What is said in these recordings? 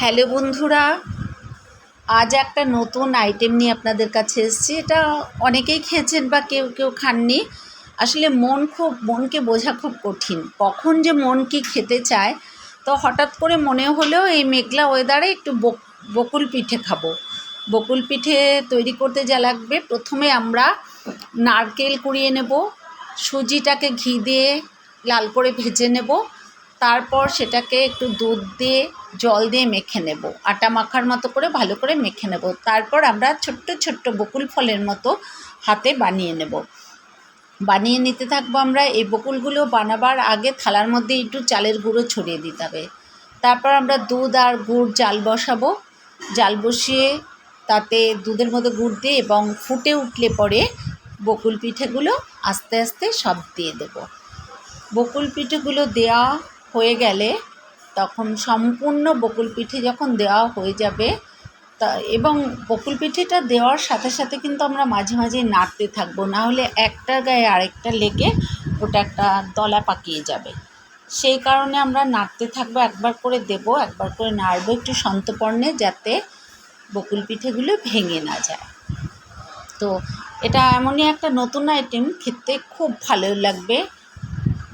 Hello বন্ধুরা, আজ একটা নতুন আইটেম নিয়ে আপনাদের কাছে এসেছি। এটা অনেকেই খেয়েছেন বা কেউ কেউ খাননি। আসলে মন খুব, মনকে বোঝা খুব কঠিন। কখন যে মন কি খেতে চায়, তো হঠাৎ করে মনে হলেও এই মেঘলা ওয়েদারে একটু বক- বকুল পিঠে খাব। বকুল পিঠে তৈরি করতে যা লাগবে, প্রথমে আমরা নারকেল কুড়িয়ে নেব, সুজিটাকে ঘি দিয়ে লাল করে ভেজে নেব। তারপর সেটাকে একটু দুধ দিয়ে, জল দিয়ে মেখে নেব। আটা মাখার মতো করে ভালো করে মেখে নেব। তারপর আমরা ছোট্ট ছোট্ট বকুল ফলের মতো হাতে বানিয়ে নেব। বানিয়ে নিতে থাকব আমরা। এই বকুলগুলো বানাবার আগে থালার মধ্যে একটু চালের গুঁড়ো ছড়িয়ে দিতে হবে। তারপর আমরা দুধ আর গুড় জাল বসাবো। জাল বসিয়ে তাতে দুধের মধ্যে গুড় দিয়ে এবং ফুটে উঠলে পরে বকুল পিঠেগুলো আস্তে আস্তে সব দিয়ে দেবো। বকুল পিঠেগুলো দেওয়া হয়ে গেলে তখন সম্পূর্ণ বকুল পিঠে যখন দেওয়া হয়ে যাবে, তা এবং বকুল পিঠেটা দেওয়ার সাথে সাথে কিন্তু আমরা মাঝে মাঝে নাড়তে থাকব। না হলে একটা গায়ে আরেকটা লেগে ওটা একটা দলা পাকিয়ে যাবে। সেই কারণে আমরা নাড়তে থাকব, একবার করে দেব, একবার করে নাড়বো একটু সন্তপর্ণে যাতে বকুল পিঠেগুলো ভেঙে না যায়। তো এটা এমনই একটা নতুন আইটেম খেতে খুব ভালো লাগবে।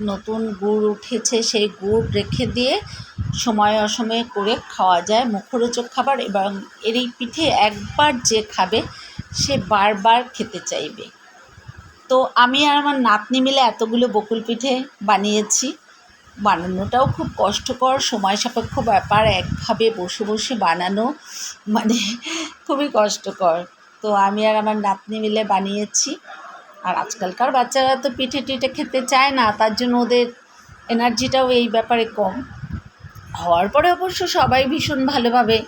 নতুন গুড় উঠেছে, সেই গুড় রেখে দিয়ে সময় অসময়ে করে খাওয়া যায়। মুখরোচক খাবার এবং এর এই পিঠে একবার যে খাবে, সে বারবার খেতে চাইবে। তো আমি আর আমার নাতনি মিলে এতগুলো বকুল পিঠে বানিয়েছি। বানানোটাও খুব কষ্টকর, সময় সাপেক্ষ ব্যাপার, একভাবে বসে বসে বানানো মানে খুবই কষ্টকর। তো আমি আর আমার নাতনি মিলে বানিয়েছি। আর আজকালকার বাচ্চারা তো পিঠে টিঠে খেতে চায় না, তার জন্য ওদের এনার্জিটাও এই ব্যাপারে কম। হওয়ার পরে অবশ্য সবাই ভীষণ ভালোভাবে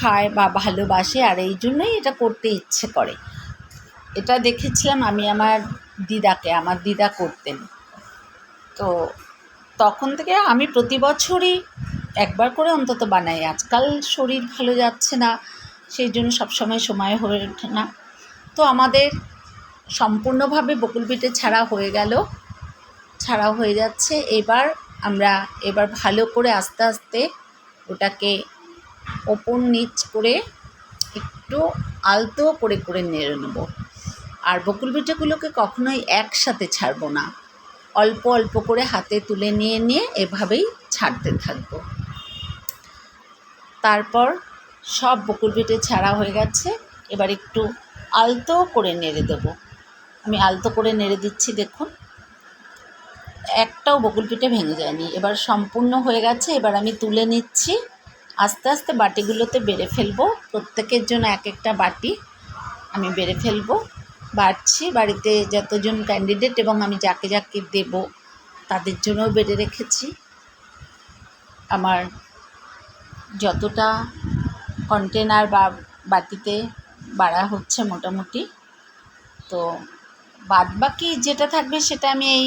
খায় বা ভালোবাসে আর এই জন্যই এটা করতে ইচ্ছে করে। এটা দেখেছিলাম আমি আমার দিদাকে, আমার দিদা করতেন। তো তখন থেকে আমি প্রতি বছরই একবার করে অন্তত বানাই। আজকাল শরীর ভালো যাচ্ছে না, সেই জন্য সবসময় সময় হয়ে ওঠে না। তো আমাদের সম্পূর্ণভাবে বকুল পিঠে ছাড়া হয়ে গেল। ছাড়া হয়ে যাচ্ছে। এবার আমরা, এবার ভালো করে আস্তে আস্তে ওটাকে ওপর নিচ করে একটু আলতো করে করে নেড়ে নেব। আর বকুল পিঠেগুলোকে কখনোই একসাথে ছাড়বো না। অল্প অল্প করে হাতে তুলে নিয়ে নিয়ে এভাবেই ছাড়তে থাকব। তারপর সব বকুল পিঠে ছাড়া হয়ে গেছে। এবার একটু আলতো করে নেড়ে দেবো। আমি আলতো করে নেড়ে দিচ্ছি, দেখুন। একটাও বকুল পিঠে ভেঙে যায়নি। এবার সম্পূর্ণ হয়ে গেছে, এবার আমি তুলে নিচ্ছি। আস্তে আস্তে বাটিগুলোতে বেড়ে ফেলব। প্রত্যেকের জন্য এক একটা বাটি আমি বেড়ে ফেলব। বাড়ছি, বাড়িতে যতজন ক্যান্ডিডেট এবং আমি যাকে যাকে দেব, তাদের জন্যও বেড়ে রেখেছি। আমার যতটা কন্টেনার বা বাটিতে বাড়া হচ্ছে মোটামুটি, তো বাদ বাকি যেটা থাকবে সেটা আমি এই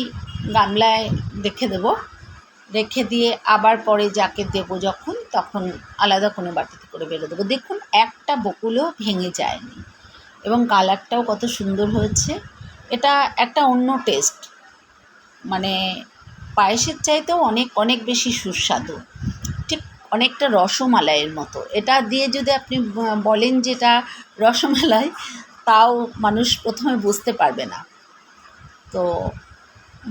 গামলায় রেখে দেবো। রেখে দিয়ে আবার পরে যাকে দেবো যখন, তখন আলাদা কোনো বাটিতে করে বেরো দেবো। দেখুন, একটা বকুলও ভেঙে যায়নি এবং কালারটাও কত সুন্দর হয়েছে। এটা একটা অন্য টেস্ট। মানে পায়েসের চাইতেও অনেক অনেক বেশি সুস্বাদু। ঠিক অনেকটা রসমালাইয়ের মতো। এটা দিয়ে যদি আপনি বলেন যে এটা রসমালাই তাও মানুষ প্রথমে বুঝতে পারবে না। তো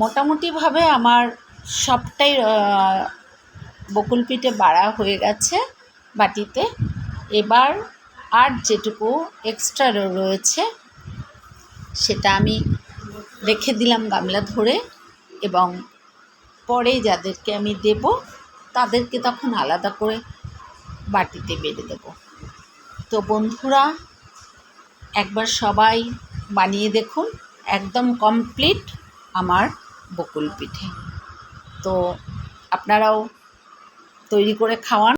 মোটামুটিভাবে আমার সবটাই বকুল পিঠে বাড়া হয়ে গেছে বাটিতে। এবার আর যেটুকু এক্সট্রা রয়েছে সেটা আমি রেখে দিলাম গামলা ধরে এবং পরে যাদেরকে আমি দেব তাদেরকে তখন আলাদা করে বাটিতে বেড়ে দেব। তো বন্ধুরা একবার সবাই বানিয়ে দেখুন একদম কমপ্লিট আমার বকুল পিঠে। তো আপনারাও তৈরি করে খাওয়ান।